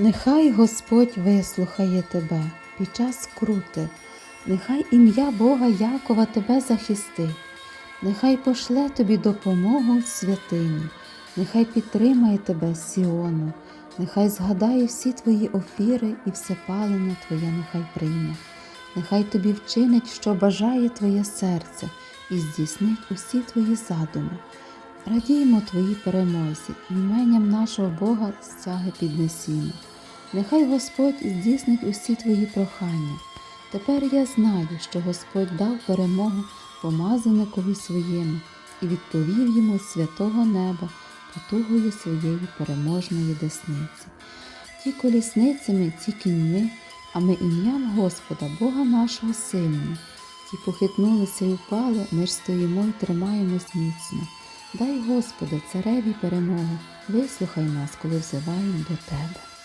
Нехай Господь вислухає тебе під час скрути, нехай ім'я Бога Якова тебе захистить, нехай пошле тобі допомогу в святині, нехай підтримає тебе Сіону, нехай згадає всі твої офіри і все палення твоє нехай прийме, нехай тобі вчинить, що бажає твоє серце, і здійснить усі твої задуми. Радіймо Твоїй перемозі, іменням нашого Бога стяги піднесімо. Нехай Господь здійснить усі твої прохання. Тепер я знаю, що Господь дав перемогу помазаникові своєму і відповів йому з святого неба потугою своєї переможної десниці. Ті колісницями, ті кіньми, а ми ім'ям Господа, Бога нашого сильні. Ті похитнулися і впали, ми ж стоїмо і тримаємось міцно. Дай, Господи, цареві перемогу, вислухай нас, коли взиваємо до Тебе.